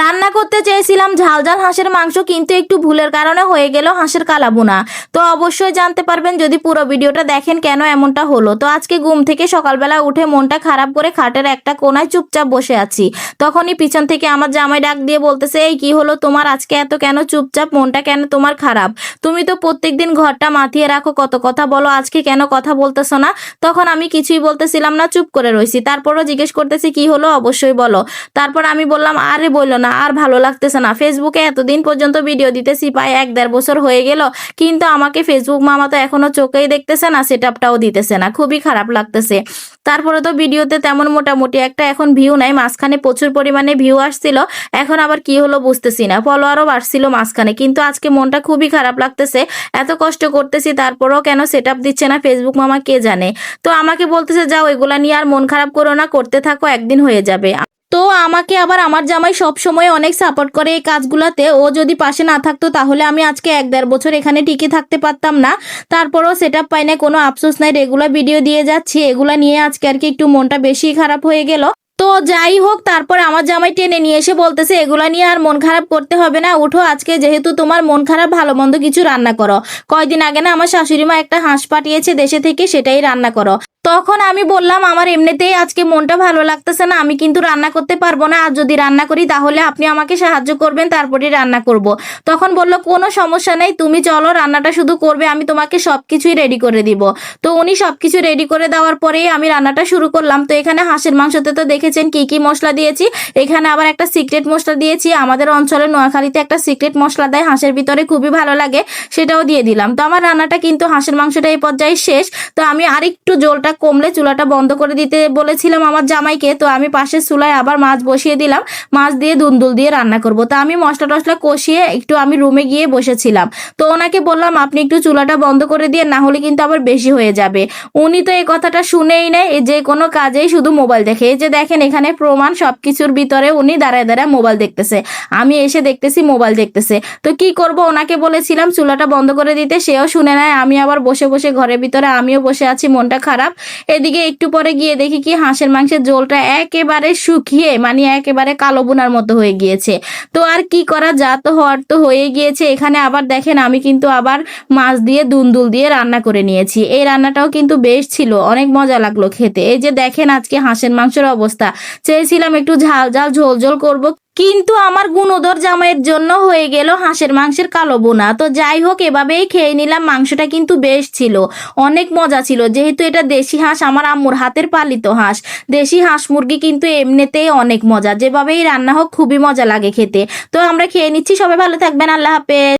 রান্না করতে চেয়েছিলাম ঝাল ঝাল হাঁসের মাংস, কিন্তু একটু ভুলের কারণে হয়ে গেল হাঁসের কালাবুনা। তো অবশ্যই জানতে পারবেন যদি পুরো ভিডিওটা দেখেন কেন এমনটা হলো। তো আজকে ঘুম থেকে সকালবেলা উঠে মনটা খারাপ করে খাটের একটা কোনায় চুপচাপ বসে আছি। তখনই পিছন থেকে আমার জামাই ডাক দিয়ে বলতেছে, এই কি হলো তোমার? আজকে এত কেন চুপচাপ? মনটা কেন তোমার খারাপ? তুমি তো প্রত্যেকদিন ঘরটা মাথিয়ে রাখো, কত কথা বলো, আজকে কেন কথা বলতেছো না? তখন আমি কিছুই বলতেছিলাম না, চুপ করে রয়েছি তারপরও জিজ্ঞেস করতেছি, কি হলো? অবশ্যই বলো। তারপর আমি বললাম, আরে বলল না আর ভালো লাগতেছে না। ফেসবুকে এতদিন পর্যন্ত ভিডিও দিতেছি, প্রায় এক দেড় বছর হয়ে গেল। কিন্তু আমাকে ফেসবুক মামা তো এখনও চোখেই দেখতেছে না সেট আপটাও দিতেছে না। খুবই খারাপ লাগতেছে। তারপরে তো ভিডিওতে তেমন মোটামুটি একটা এখন ভিউ নাই, মাঝখানে প্রচুর পরিমাণে ভিউ আসছিল। এখন আবার কি হলো বুঝতেছি না ফলোয়ারও বাড়ছিল মাঝখানে। কিন্তু আজকে মনটা খুবই খারাপ লাগতেছে, এত কষ্ট করতেছি, তারপরেও কেন সেট দিচ্ছে না ফেসবুক মামা কে জানে? তো আমাকে বলতেছে, যাও, এগুলা নিয়ে আর মন খারাপ করো না, করতে থাকো, একদিন হয়ে যাবে। তো আমাকে আবার আমার জামাই সব সময় অনেক সাপোর্ট করে এই কাজগুলোতে। ও যদি পাশে না থাকতো তাহলে আমি আজকে এক দেড় বছর এখানে টিকে থাকতে পারতাম না। তারপরও সেট আপ পাই না কোনো আফসোস নাই রেগুলার ভিডিও দিয়ে যাচ্ছি। এগুলো নিয়ে আজকে আর কি একটু মনটা বেশি খারাপ হয়ে গেল। তো যাই হোক, তারপর আমার জামাই টেনে নিয়ে এসে বলতেছে, এগুলা নিয়ে আর মন খারাপ করতে হবে না। উঠো আজকে, যেহেতু তোমার মন খারাপ, ভালো মন্দ কিছু রান্না করো। কয়দিন আগে না আমার শাশুড়ি মা একটা হাঁস পাঠিয়েছে দেশে থেকে, সেটাই রান্না করো। তখন আমি বললাম, আমার এমনিতেই আজকে মনটা ভালো লাগতেছে না, আমি কিন্তু রান্না করতে পারব না। আর যদি রান্না করি, তাহলে আপনি আমাকে সাহায্য করবেন তারপরে রান্না করব। তখন বলল, কোনো সমস্যা নেই, তুমি চলো, রান্নাটা শুধু করবে, আমি তোমাকে সব কিছুই রেডি করে দিব। তো উনি সব কিছু রেডি করে দেওয়ার পরেই আমি রান্নাটা শুরু করলাম। তো এখানে হাঁসের মাংসতে তো দেখেছেন কি কি মশলা দিয়েছি। এখানে আবার একটা সিক্রেট মশলা দিয়েছি। আমাদের অঞ্চলে নোয়াখালীতে একটা সিক্রেট মশলা দেয়, হাঁসের ভিতরে খুবই ভালো লাগে, সেটাও দিয়ে দিলাম। তো আমার রান্নাটা কিন্তু হাঁসের মাংসটা এই পর্যায়ে শেষ। তো আমি আরেকটু জলটা কমলে চুলাটা বন্ধ করে দিতে বলেছিলাম আমার জামাইকে, তো আমি পাশের চুলায় আবার মাছ বসিয়ে দিলাম। মাছ দিয়ে দুন্দুল দিয়ে রান্না করব। তো আমি মশলা টশলা কষিয়ে একটু আমি রুমে গিয়ে বসেছিলাম। তো ওনাকে বললাম, আপনি একটু চুলাটা বন্ধ করে দিয়ে না হলে কিন্তু আবার বেশি হয়ে যাবে। উনি তো এই কথাটা শুনেই নেয় যে কোনো কাজেই শুধু মোবাইল দেখে। এই যে দেখেন, এখানে প্রমাণ সব কিছুর ভিতরে উনি দাঁড়ায় দাঁড়ায় মোবাইল দেখতেছে। আমি এসে দেখতেছি, মোবাইল দেখতেছে। তো কি করব? ওনাকে বলেছিলাম, চুলাটা বন্ধ করে দিতে। সেও শুনে নেয়, আমি আবার বসে বসে ঘরের ভিতরে, আমিও বসে আছি, মনটা খারাপ। এদিকে একটু পরে গিয়ে দেখি কি হাঁসের মাংসের ঝোলটা একেবারে শুকিয়ে মানে একেবারে কালো বোনার মতো হয়ে গিয়েছে। তো আর কি করা যা তো হওয়ার তো হয়ে গিয়েছে। এখানে আবার দেখেন আমি কিন্তু আবার মাছ দিয়ে দুন্দুল দিয়ে রান্না করে নিয়েছি। এই রান্নাটাও কিন্তু বেশ ছিল, অনেক মজা লাগল খেতে। এই যে দেখেন আজকে হাঁসের মাংসের অবস্থা। চেয়েছিলাম একটু ঝাল ঝাল ঝোল ঝোল করব কিন্তু আমার গুণোদর জামাইয়ের জন্য হয়ে গেল হাঁসের মাংসের কালো বোনা। তো যাই হোক, এভাবেই খেয়ে নিলাম, মাংসটা কিন্তু বেশ ছিল। অনেক মজা ছিল। যেহেতু এটা দেশি হাঁস, আমার আম্মুর হাতের পালিত হাঁস। দেশি হাঁস মুরগি কিন্তু এমনিতেই অনেক মজা। যেভাবেই রান্না হোক, খুবই মজা লাগে খেতে। তো আমরা খেয়ে নিচ্ছি, সবাই ভালো থাকবেন, আল্লাহ হাফেজ।